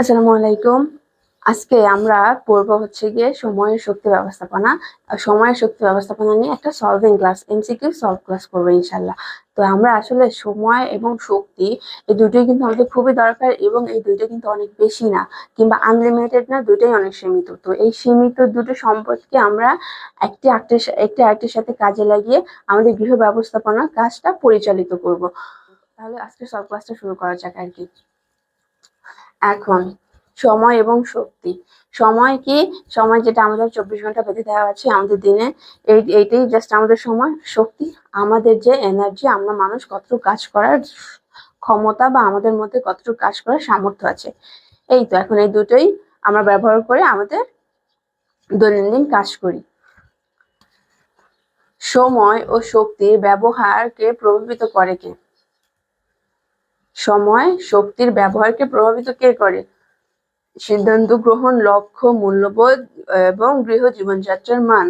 আসসালামু আলাইকুম। আজকে আমরা পড়ব হচ্ছে গিয়ে সময়ের শক্তি ব্যবস্থাপনা। সময়ের শক্তি ব্যবস্থাপনা নিয়ে একটা solving class M C Q solve class করব ইনশাল্লাহ তো আমরা আসলে সময় এবং শক্তি এই দুটোই কিন্তু আমাদের খুবই দরকার এবং এই দুইটা কিন্তু অনেক বেশি না, কিংবা আনলিমিটেড না, দুটোই অনেক সীমিত। তো এই সীমিত দুটো সম্পদকে আমরা একটি আর্টের একটি আর্টের সাথে কাজে লাগিয়ে আমাদের গৃহ ব্যবস্থাপনা কাজটা পরিচালিত করব। তাহলে আজকে সলভ ক্লাসটা শুরু করা যাক আর কি। এখন। সময় এবং শক্তি। সময় কি? সময় যেটা আমাদের চব্বিশ ঘণ্টা বেঁধে দেওয়া আছে, আমাদের দিনে। এই, এইটাই জাস্ট আমাদের সময়, শক্তি, আমাদের যে এনার্জি আমরা মানুষ কতটুকু কাজ করার ক্ষমতা বা আমাদের মধ্যে কতটুকু কাজ করার সামর্থ্য আছে। এই তো, এখন এই দুটোই আমরা ব্যবহার করে আমাদের দৈনন্দিন কাজ করি। সময় ও শক্তির ব্যবহারকে প্রভাবিত করে কে? সময় শক্তির ব্যবহারকে প্রভাবিত কে করে? সিদ্ধান্ত গ্রহণ, লক্ষ্য, মূল্যবোধ এবং গৃহ জীবনযাত্রার মান।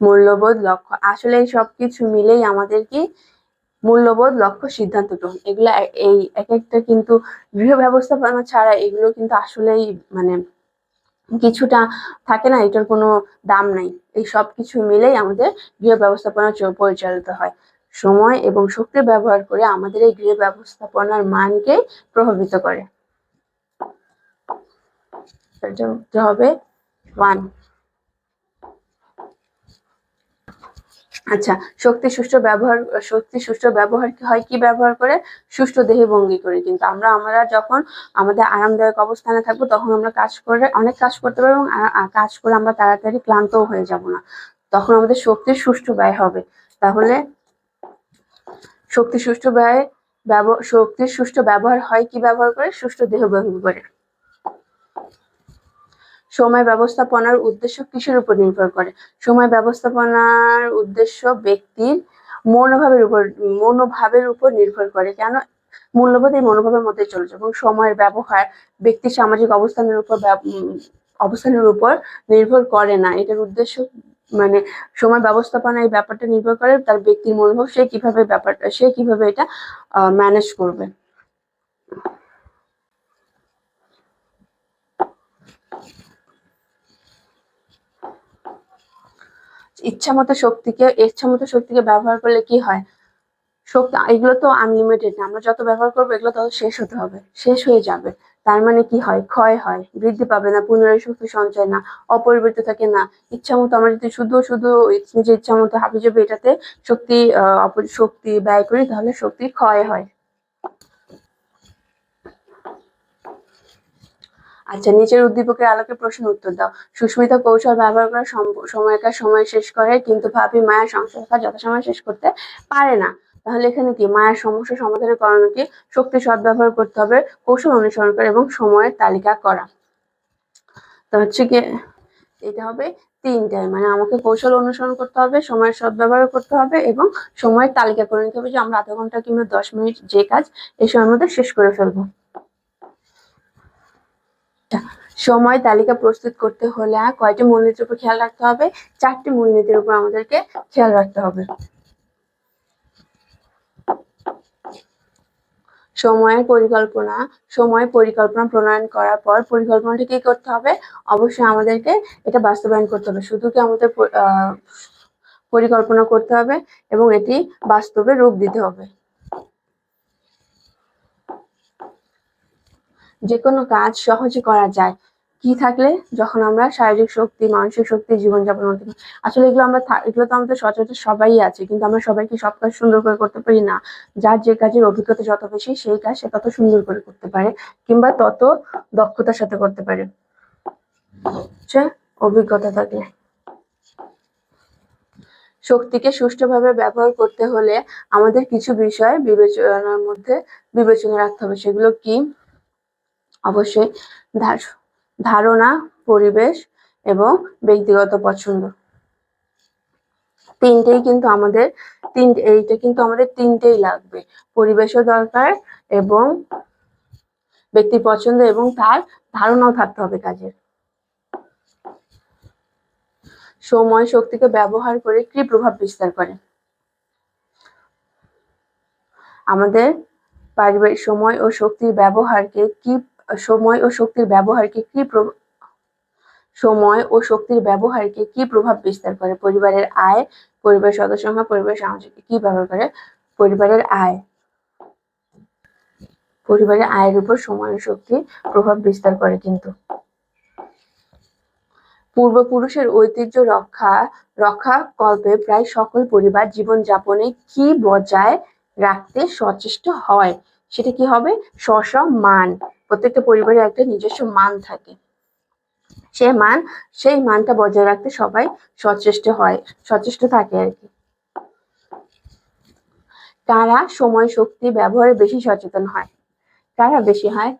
মূল্যবোধ, লক্ষ্য। আসলে এই সবকিছু মিলেই আমাদের কি? মূল্যবোধ, লক্ষ্য, সিদ্ধান্ত গ্রহণ। এগুলো এই এক একটা কিন্তু গৃহ ব্যবস্থাপনা ছাড়া এগুলো কিন্তু আসলেই মানে কিছুটা থাকে না, এটার কোনো দাম নাই। এই সব কিছু মিলেই আমাদের গৃহ ব্যবস্থাপনা পরিচালিত হয়। সময় এবং শক্তি ব্যবহার করে আমাদের এই গৃহ ব্যবস্থাপনার মানকে প্রভাবিত করে। হবে ওয়ান আচ্ছা শক্তি সুষ্ঠু ব্যবহার, শক্তি সুষ্ঠু ব্যবহার হয় কি ব্যবহার করে? সুষ্ঠু দেহে ভঙ্গি করে। কিন্তু আমরা আমরা যখন আমাদের আরামদায়ক অবস্থানে থাকব, তখন আমরা কাজ করে, অনেক কাজ করতে পারব এবং কাজ করে আমরা তাড়াতাড়ি ক্লান্তও হয়ে যাব না। তখন আমাদের শক্তির সুষ্ঠু ব্যয় হবে। তাহলে শক্তি সুষ্ঠু ব্যয় শক্তির সুষ্ঠু ব্যবহার হয় কি ব্যবহার করে? সুষ্ঠু দেহ ভঙ্গি করে। সময় ব্যবস্থাপনার উদ্দেশ্য কিসের উপর নির্ভর করে? সময় ব্যবস্থাপনার উদ্দেশ্য ব্যক্তির মনোভাবের উপর মনোভাবের উপর নির্ভর করে। কেন? মূল্যবোধ এই মনোভাবের মধ্যে চলেছে এবং সময়ের ব্যবহার ব্যক্তির সামাজিক অবস্থানের উপর অবস্থানের উপর নির্ভর করে না। এটার উদ্দেশ্য মানে সময় ব্যবস্থাপনা এই ব্যাপারটা নির্ভর করে তার ব্যক্তির মনোভাব, সে কীভাবে ব্যাপারটা, সে কীভাবে এটা ম্যানেজ করবে। ইচ্ছা মতো শক্তিকে ইচ্ছা মতো শক্তিকে ব্যবহার করলে কি হয়? শক্তি, এগুলো তো আনলিমিটেড না। আমরা যত ব্যবহার করব, এগুলো তত শেষ হতে হবে। শেষ হয়ে যাবে। তার মানে কি হয়? ক্ষয় হয়। বৃদ্ধি পাবে না, পুনরায় শক্তি সঞ্চয় না, অপরিবর্তিত থাকে না। ইচ্ছা মতো আমরা যদি শুধু শুধু নিজের ইচ্ছা মতো হাবি যাবে, এটাতে শক্তি শক্তি ব্যয় করি, তাহলে শক্তি ক্ষয় হয়। আচ্ছা নিচের উদ্দীপকের আলোকে প্রশ্ন উত্তর দাও। সুস্মিতা কৌশল ব্যবহার করে সম- সময়কার সময় শেষ করে, কিন্তু ভাবি মায়ের সংসার যথাসময় শেষ করতে পারে না। তাহলে এখানে কি? মায়ের সমস্যা সমাধানের করণীয় কি? শক্তি সদ্ব্যবহার করতে হবে, কৌশল অনুসরণ করে এবং সময়ের তালিকা করা। তো হচ্ছে কি এটা হবে তিনটাই মানে আমাকে কৌশল অনুসরণ করতে হবে, সময়ের সদ্ব্যবহার করতে হবে এবং সময়ের তালিকা করে নিতে হবে। যে আমরা আধা ঘণ্টা কিংবা দশ মিনিট যে কাজ এই সময়ের মধ্যে শেষ করে ফেলব। সময় তালিকা প্রস্তুত করতে হলে কয়টি মূলনীতির উপর খেয়াল রাখতে হবে? চারটি মূলনীতির উপর আমাদেরকে খেয়াল রাখতে হবে। সময়ের পরিকল্পনা, সময় পরিকল্পনা প্রণয়ন করার পর পরিকল্পনাটি কি করতে হবে? অবশ্যই আমাদেরকে এটা বাস্তবায়ন করতে হবে। শুধু কি আমাদের পরিকল্পনা করতে হবে এবং এটি বাস্তবে রূপ দিতে হবে। যে কোনো কাজ সহজে করা যায়। কি থাকলে যখন আমরা শারীরিক শক্তি, মানসিক শক্তি, জীবনযাপন করতে পারি? আসলে এগুলো আমরা এগুলো তো আমাদের সচরাচর সবাই আছে, কিন্তু আমরা সবাইকে সব কাজ সুন্দর করে করতে পারি না। যার যে কাজের অভিজ্ঞতা যত বেশি, সেই কাজ সে তত সুন্দর করে করতে পারে, কিংবা তত দক্ষতার সাথে করতে পারে। হচ্ছে অভিজ্ঞতা থাকলে। শক্তিকে সুষ্ঠুভাবে ব্যবহার করতে হলে আমাদের কিছু বিষয় বিবেচনার মধ্যে বিবেচনা রাখতে হবে, সেগুলো কি? অবশ্যই ধারণা, পরিবেশ এবং ব্যক্তিগত পছন্দ। তিনটেই কিন্তু আমাদের তিন এইটা কিন্তু আমাদের তিনটেই লাগবে। পরিবেশও দরকার এবং ব্যক্তি পছন্দ এবং তার ধারণাও থাকতে হবে কাজের। সময়, শক্তিকে ব্যবহার করে কি প্রভাব বিস্তার করে? আমাদের পারিবারিক সময় ও শক্তির ব্যবহারকে কি সময় ও শক্তির ব্যবহারকে কি সময় ও শক্তির ব্যবহারকে কি প্রভাব বিস্তার করে? পরিবারের আয়, পরিবার সদস্য সংখ্যা, পরিবার সামাজিক কি ব্যবহার করে? পরিবারের আয়। পরিবারের আয়ের উপর সময় ও শক্তি প্রভাব বিস্তার করে কিন্তু। পূর্বপুরুষের ঐতিহ্য রক্ষা রক্ষা কল্পে প্রায় সকল পরিবার জীবনযাপনে কি বজায় রাখতে সচেষ্ট হয়? সেটা কি হবে? স্ব স্ব মান প্রত্যেকটা পরিবারের একটা নিজস্ব মান থাকে। সে মান, সেই মানটা বজায় রাখতে সবাই সচেষ্ট হয়, সচেষ্ট থাকে আর কি। তারা সময়, শক্তি, ব্যবহারে বেশি সচেতন হয়। তারা বেশি হয়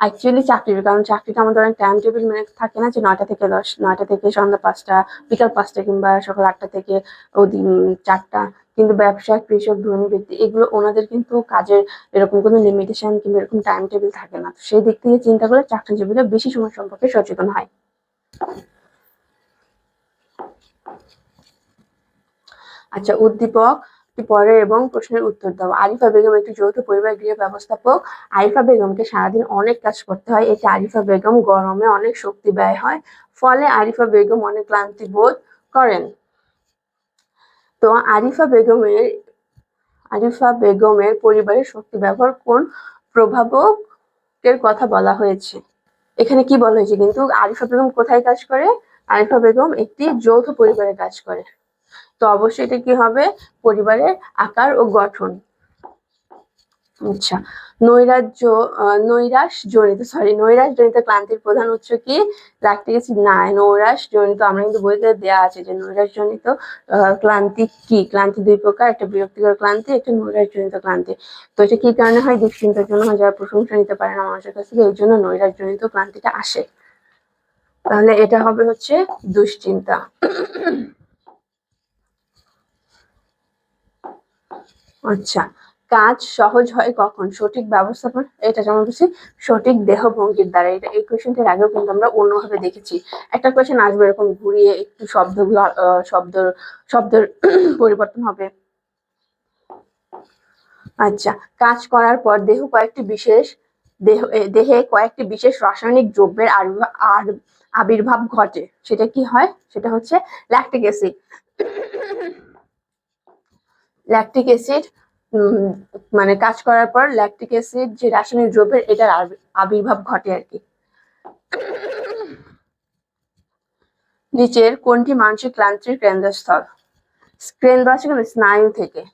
অ্যাকচুয়ালি চাকরির, কারণ চাকরিটা আমাদের অনেক টাইম টেবিল মানে থাকে না যে নয়টা থেকে দশ, নয়টা থেকে সন্ধ্যা পাঁচটা, বিকাল পাঁচটা কিংবা সকাল আটটা থেকে ওদিন চারটা। কিন্তু ব্যবসা কৃষক, ধনী ব্যক্তি, এগুলো ওনাদের কিন্তু কাজের এরকম কোনো লিমিটেশন কিংবা এরকম টাইম টেবিল থাকে না। তো সেই দিক থেকে চিন্তা করে চাকরিজীবীরা বেশি সময় সম্পর্কে সচেতন হয়। আচ্ছা উদ্দীপক পরে এবং প্রশ্নের উত্তর দাও। আরিফা বেগম একটি যৌথ পরিবার গৃহ ব্যবস্থাপক। আরিফা বেগমকে সারাদিন অনেক কাজ করতে হয়। এতে আরিফা বেগম গরমে অনেক শক্তি ব্যয় হয়। ফলে আরিফা বেগম অনেক ক্লান্তি বোধ করেন। তো আরিফা বেগমের আরিফা বেগমের পরিবারের শক্তি ব্যবহার কোন প্রভাবকের কথা বলা হয়েছে? এখানে কি বলা হয়েছে কিন্তু? আরিফা বেগম কোথায় কাজ করে? আরিফা বেগম একটি যৌথ পরিবারে কাজ করে। তো অবশ্যই এটা কি হবে? পরিবারের আকার ও গঠন। আচ্ছা নৈরাজ্য নৈরাশ জনিত সরি নৈরাশ জনিত ক্লান্তির প্রধান উৎস কি? ল্যাকটিক অ্যাসিড না নৈরাশ জনিত, আমরা কিন্তু বইতে দেওয়া আছে যে নৈরাশ জনিত ক্লান্তি কি? ক্লান্তি দুই প্রকার, একটা বিরক্তিকর ক্লান্তি, একটা নৈরাশ জনিত ক্লান্তি। তো এটা কি কারণে হয়? দুশ্চিন্তার জন্য হয়, যারা প্রশংসা নিতে পারে না মানুষের কাছ থেকে, এই জন্য নৈরাশ জনিত ক্লান্তিটা আসে। তাহলে এটা হবে হচ্ছে দুশ্চিন্তা। আচ্ছা কাজ সহজ হয় কখন? সঠিক ব্যবস্থাপনা, এটা যেমন বলছি, সঠিক দেহ ভঙ্গির দ্বারা। এটা এই কোয়েশ্চেনটার আগেও কিন্তু আমরা অন্যভাবে দেখেছি। একটা কোয়েশ্চেন আসবে এরকম ঘুরিয়ে একটু শব্দগুলো শব্দ, শব্দের পরিবর্তন হবে। আচ্ছা কাজ করার পর দেহ কয়েকটি বিশেষ, দেহ দেহে কয়েকটি বিশেষ রাসায়নিক দ্রব্যের আর- আবির্ভাব ঘটে। সেটা কি হয়? সেটা হচ্ছে ল্যাকটিক অ্যাসিড ল্যাকটিক অ্যাসিড মানে কাজ করার পর ল্যাকটিক অ্যাসিড যে রাসায়নিক দ্রব্যের, এটার আবি- আবির্ভাব ঘটে আর কি। নিচের কোনটি মানসিক ক্লান্তির কেন্দ্রস্থল? কেন্দ্র আছে কিন্তু স্নায়ু থেকে।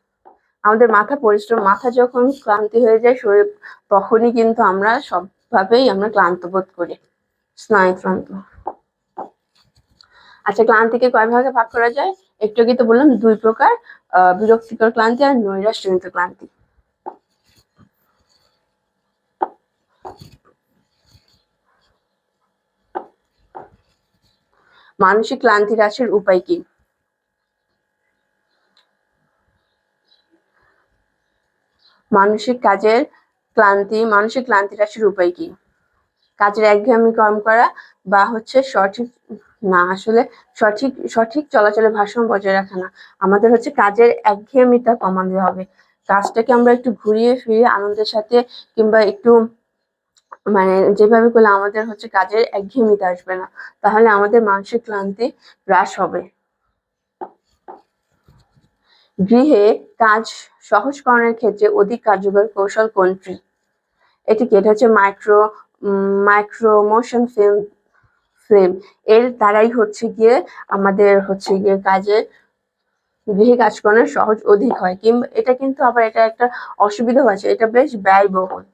আমাদের মাথা পরিশ্রম, মাথা যখন ক্লান্তি হয়ে যায়, শরীর, তখনই কিন্তু আমরা সবভাবেই আমরা ক্লান্ত বোধ করি। স্নায়ু ক্লান্ত। আচ্ছা ক্লান্তিকে কয় ভাগে ভাগ করা যায়? একটু আগে তো বললাম, দুই প্রকার। বিরক্তিকর ক্লান্তি আর নৈরাশ্যজনিত ক্লান্তি। মানসিক ক্লান্তি হ্রাসের উপায় কি? মানসিক কাজের ক্লান্তি, মানসিক ক্লান্তি হ্রাসের উপায় কি? কাজের একঘেয়েমি কম করা বা হচ্ছে সঠিক না, আসলে সঠিক সঠিক চলাচলের ভারসাম্য বজায় রাখা না। আমাদের হচ্ছে কাজের একঘেয়েমিটা কমাতে হবে। কাজটাকে আমরা একটু ঘুরিয়ে ফিরিয়ে আনন্দের সাথে কিংবা একটু মানে যেভাবে করলে আমাদের হচ্ছে কাজের একঘেয়েমিতে আসবে না। তাহলে আমাদের মানসিক ক্লান্তি হ্রাস হবে। গৃহে কাজ সহজকরণের ক্ষেত্রে অধিক কার্যকর কৌশল কোনটি? এটি কি এটা হচ্ছে micro micro motion film frame এর দ্বারাই হচ্ছে গিয়ে আমাদের হচ্ছে গিয়ে কাজে গৃহে কাজ করানোর সহজ অধিক হয়। কিংবা এটা কিন্তু আবার এটা একটা অসুবিধাও আছে এটা বেশ ব্যয়বহুল।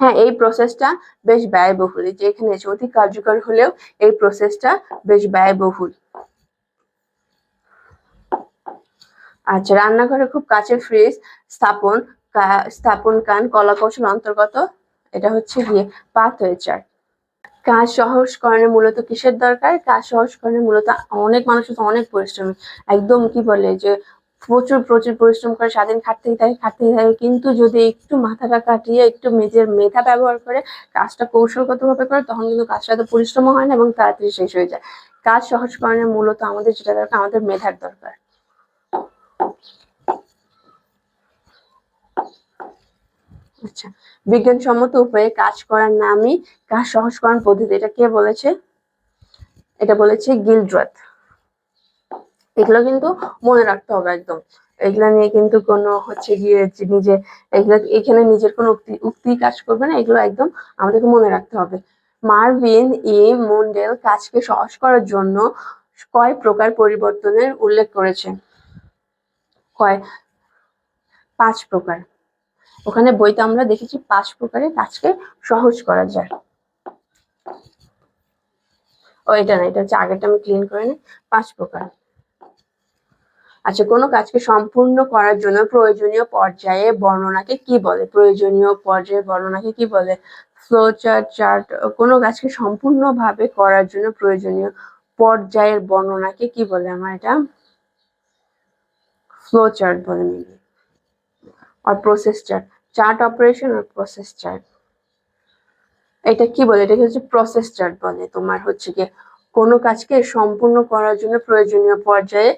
হ্যাঁ এই প্রসেসটা বেশ ব্যয়বহুল। যে এখানে আছে অধিক কার্যকর হলেও এই প্রসেসটা বেশ ব্যয়বহুল। আচ্ছা রান্নাঘরে খুব কাছে ফ্রিজ স্থাপন স্থাপন কান কলা কৌশল অন্তর্গত, এটা হচ্ছে গিয়ে পাথ হয়ে চার কাজ সহজকরণে মূলত কিসের দরকার? কাজ সহজকরণে মূলত অনেক মানুষ তো অনেক পরিশ্রমী। একদম কি বলে যে প্রচুর প্রচুর পরিশ্রম করে সারাদিন খাটতেই থাকে খাটতেই থাকে। কিন্তু যদি একটু মাথাটা কাটিয়ে, একটু নিজের মেধা ব্যবহার করে কাজটা কৌশলগতভাবে করে, তখন কিন্তু কাজটা এত পরিশ্রমও হয় না এবং তাড়াতাড়ি শেষ হয়ে যায়। কাজ সহজকরণে মূলত আমাদের যেটা দরকার, আমাদের মেধার দরকার। আচ্ছা বিজ্ঞানসম্মত উপায়ে কাজ করার নামই কাজ সহজকরণ পদ্ধতি, এটা কে বলেছে? এটা বলেছে গিলড্রথ। এগুলো কিন্তু মনে রাখতে হবে একদম। এগুলা নিয়ে কিন্তু কোনো হচ্ছে গিয়ে নিজে, এগুলো, এখানে নিজের কোনো উক্তি উক্তি কাজ করবে না, এগুলো একদম আমাদেরকে মনে রাখতে হবে। মার্ভিন ই মন্ডেল কাজকে সহজ করার জন্য কয় প্রকার পরিবর্তনের উল্লেখ করেছে? কয়? পাঁচ প্রকার। ওখানে বইতে আমরা দেখেছি পাঁচ প্রকারে কাজকে সহজ করা যায়। ও, এটা না, এটা হচ্ছে আগেরটা আমি ক্লিন করে নিই পাঁচ প্রকার। আচ্ছা কোনো কাজকে সম্পূর্ণ করার জন্য প্রয়োজনীয় পর্যায়ে বর্ণনাকে কি বলে? প্রয়োজনীয় পর্যায়ে বর্ণনাকে কি বলে? ফ্লো চার্ট চার্ট কোনো কাজকে সম্পূর্ণভাবে করার জন্য প্রয়োজনীয় পর্যায়ের বর্ণনাকে কি বলে? আমার এটা ফ্লো চার্ট বলে মেবি আর প্রসেস চার্ট চার্ট অপারেশন আর প্রসেস চার্ট এটা কি বলে? এটাকে হচ্ছে প্রসেস চার্ট বলে? তোমার হচ্ছে কি কোনো কাজকে সম্পূর্ণ করার জন্য প্রয়োজনীয় পর্যায়ে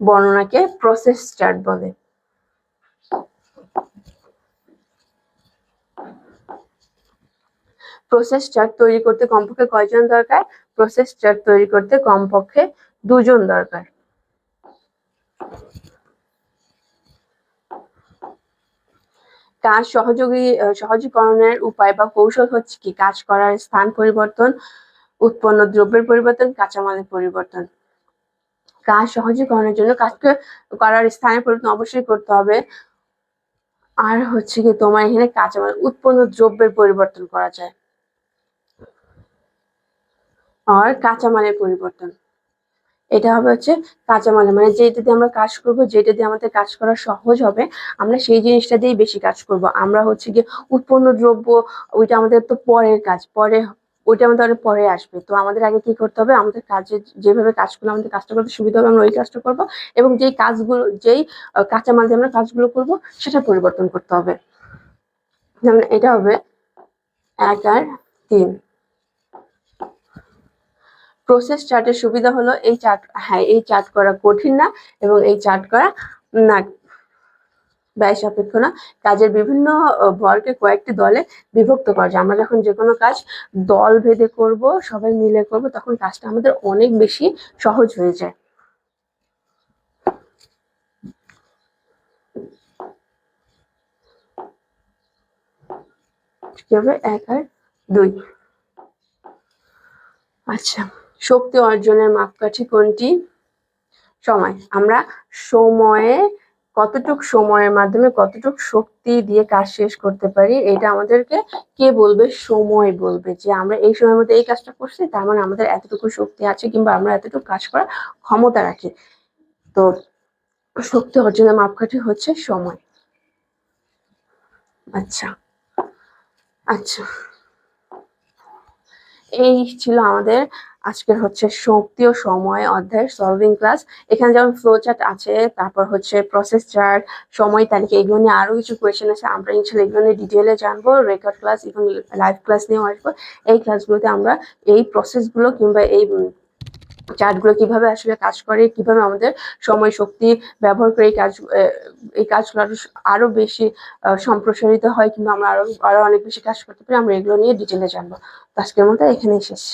বর্ণনাকে প্রসেস চার্ট বলে। প্রসেস চার্ট তৈরি করতে কমপক্ষে কয়জন দরকার? প্রসেস চার্ট তৈরি করতে কমপক্ষে দুজন দরকার। কাজ সহযোগী সহজীকরণের উপায় বা কৌশল হচ্ছে কি? কাজ করার স্থান পরিবর্তন, উৎপন্ন দ্রব্যের পরিবর্তন, কাঁচামালের পরিবর্তন। কাজ সহজীকরণের জন্য কাজকে করার স্থানের পরিবর্তন অবশ্যই করতে হবে। আর হচ্ছে কি, তোমার এখানে কাঁচামাল, উৎপন্ন দ্রব্যের পরিবর্তন করা যায়। আর কাঁচামালের পরিবর্তন। এটা হবে হচ্ছে কাঁচামালে। মানে যেটা দিয়ে আমরা কাজ করব যেটা দিয়ে আমাদের কাজ করা সহজ হবে, আমরা সেই জিনিসটা দিয়েই বেশি কাজ করব। আমরা হচ্ছে গিয়ে উৎপন্ন দ্রব্য, ওইটা আমাদের তো পরের কাজ, পরে, ওইটা আমাদের অনেক পরে আসবে। তো আমাদের আগে কি করতে হবে? আমাদের কাজে যেভাবে কাজ করলে আমাদের কাজটা করতে সুবিধা হবে, আমরা ওই কাজটা করব এবং যেই কাজগুলো, যেই কাঁচামাল দিয়ে আমরা কাজগুলো করব, সেটা পরিবর্তন করতে হবে। যেমন এটা হবে এক আর তিন। প্রসেস চার্টের সুবিধা হলো এই চার্ট হ্যাঁ এই চার্ট করা কঠিন না এবং এই চার্ট করা না ব্যয় সাপেক্ষ না কাজের বিভিন্ন ভরকে কয়েকটি দলে বিভক্ত করা যায়। আমরা যখন যে কোনো কাজ দল ভেদে করব, সবাই মিলে করব, তখন কাজটা আমাদের অনেক বেশি সহজ হয়ে যায়। কি হবে? এক আর দুই। আচ্ছা। শক্তি অর্জনের মাপকাঠি কোনটি? সময়। আমরা সময়ে কতটুক সময়ের মাধ্যমে কতটুক শক্তি দিয়ে কাজ শেষ করতে পারি, এটা আমাদেরকে কে বলবে? সময় বলবে। যে আমরা এই সময়ের মধ্যে এই কাজটা করছি, তার মানে আমাদের এতটুকু শক্তি আছে কিংবা আমরা এতটুকু কাজ করার ক্ষমতা রাখি। তো শক্তি অর্জনের মাপকাঠি হচ্ছে সময়। আচ্ছা। আচ্ছা। এই ছিল আমাদের আজকের হচ্ছে শক্তি ও সময় অধ্যায়ের সলভিং ক্লাস এখানে যেমন ফ্লো চার্ট আছে, তারপর হচ্ছে প্রসেস চার্ট সময় তালিকা এগুলো নিয়ে আরও কিছু কোয়েশন আছে। আমরা ইনশাল্লাহ এগুলো নিয়ে ডিটেলে জানব রেকর্ড ক্লাস এবং লাইভ ক্লাস নিয়েও আসব। এই ক্লাসগুলোতে আমরা এই প্রসেসগুলো কিংবা এই চার্টগুলো কীভাবে আসলে কাজ করে, কীভাবে আমাদের সময় শক্তি ব্যবহার করে এই কাজ এই কাজগুলো আরও আরও বেশি সম্প্রসারিত হয় কিংবা আমরা আরও আরও অনেক বেশি কাজ করতে পারি, আমরা এগুলো নিয়ে ডিটেলে জানব। আজকের মতো এখানেই শেষ।